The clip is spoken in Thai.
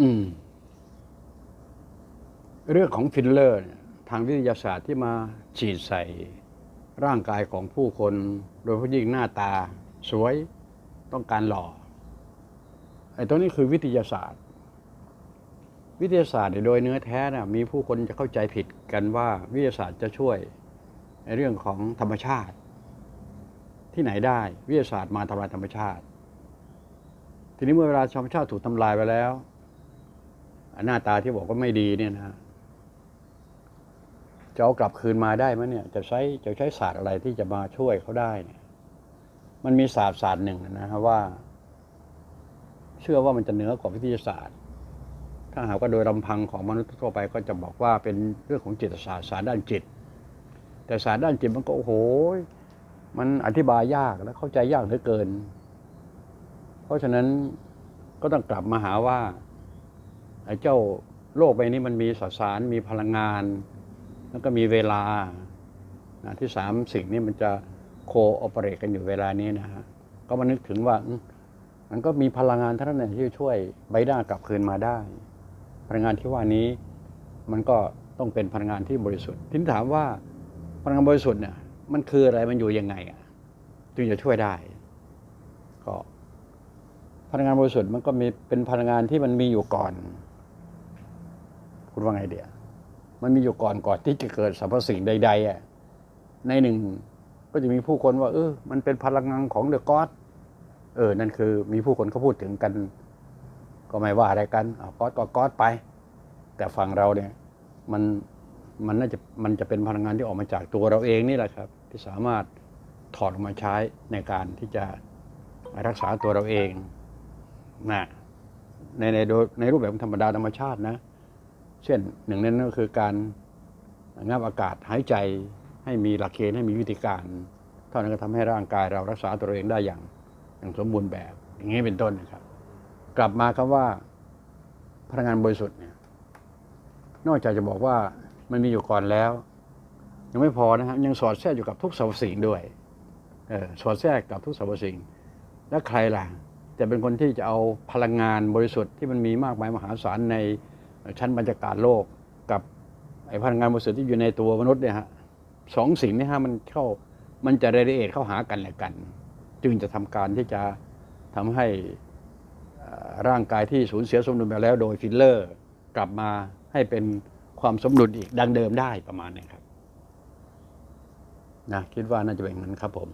อืม เรื่องของฟิลเลอร์ทางวิทยาศาสตร์ที่มาฉีดใส่ ร่างกายของผู้คน โดยเฉพาะยิ่งหน้าตา สวยต้องการหล่อไอ้ตัวนี้คือวิทยาศาสตร์ วิทยาศาสตร์โดยเนื้อแท้น่ะมีผู้คนจะเข้าใจผิดกันว่า วิทยาศาสตร์จะช่วย ในเรื่องของธรรมชาติ ที่ไหนได้ วิทยาศาสตร์มาทำลายธรรมชาติ ทีนี้เมื่อเวลาธรรมชาติถูกทำลายไปแล้ว หน้าตาที่บอกว่าไม่ดีเนี่ยนะจะเอากลับคืนมาได้ไหมเนี่ย จะใช้จะใช้ศาสตร์อะไรที่จะมาช่วยเขาได้เนี่ย มันมีศาสตร์ศาสตร์หนึ่งนะครับว่า เชื่อว่ามันจะเหนือกว่าวิทยาศาสตร์ ถ้าหากว่าโดยลำพังของมนุษย์ทั่วไปก็จะบอกว่าเป็นเรื่องของจิตศาสตร์ศาสตร์ด้านจิต แต่ศาสตร์ด้านจิตมันก็โอ้โหมันอธิบายยากและเข้าใจยากเหลือเกิน เพราะฉะนั้นก็ต้องกลับมาหาว่า ไอ้เจ้าโลกใบนี้มันมีสสารมีพลังงาน แล้วก็มีเวลานะที่สามสิ่งนี้มันจะโคโอเปเรตกันอยู่เวลานี้นะฮะก็มานึกถึงว่ามันก็มีพลังงานเท่านั้นที่จะช่วยใบหน้ากลับคืนมาได้ พลังงานที่ว่านี้มันก็ต้องเป็นพลังงานที่บริสุทธิ์ทีนี้ถามว่าพลังงานบริสุทธิ์เนี่ยมันคืออะไรมันอยู่ยังไงอะจึงจะช่วยได้ ก็พลังงานบริสุทธิ์มันก็มีเป็นพลังงานที่มันมีอยู่ก่อน คุณว่าไงเดียมันมีอยู่ก่อนก่อนที่จะเกิดสรรพสิ่งใดๆอะในหนึ่งก็จะมีผู้คนว่า เออ มันเป็นพลังงานของเดอะก็อดเออ นั่นคือมีผู้คนเขาพูดถึงกัน ก็ไม่ว่าอะไรกันเอะก็อดก็ก็อดไป แต่ฝั่งเราเนี่ย มันมันน่าจะมันจะเป็นพลังงานที่ออกมาจากตัวเราเองนี่แหละครับ ที่สามารถถอดออกมาใช้ในการที่จะรักษาตัวเราเองนะในในโดยในรูปแบบธรรมดาธรรมชาตินะ เช่นหนึ่งในนั้นก็คือการงับอากาศหายใจให้มีหลักเกณฑ์ให้มีวิธีการ เท่านั้นก็ทำให้ร่างกายเรารักษาตัวเองได้อย่างอย่างสมบูรณ์แบบ อย่างนี้เป็นต้นนะครับ กลับมาคำว่าพลังงานบริสุทธิ์เนี่ยนอกจากจะบอกว่ามันมีอยู่ก่อนแล้ว ยังไม่พอนะครับ ยังสอดแทรกอยู่กับทุกสรรพสิ่งด้วยเออสอดแทรกกับทุกสรรพสิ่ง และใครล่ะจะเป็นคนที่จะเอาพลังงานบริสุทธิ์ที่มันมีมากมายมหาศาลใน ชั้นบรรยากาศโลกกับไอ้พลังงานบริสุทธิ์ที่อยู่ในตัวมนุษย์เนี่ยฮะสองสิ่งนี้ฮะมันเข้ามันจะเรดิเอทเข้าหากันและกัน จึงจะทำการที่จะทำให้ร่างกายที่สูญเสียสมดุลไปแล้วโดยฟิลเลอร์ กลับมาให้เป็นความสมดุลอีกดังเดิมได้ประมาณนี้ครับนะคิดว่าน่าจะเป็นอย่างนั้นครับผม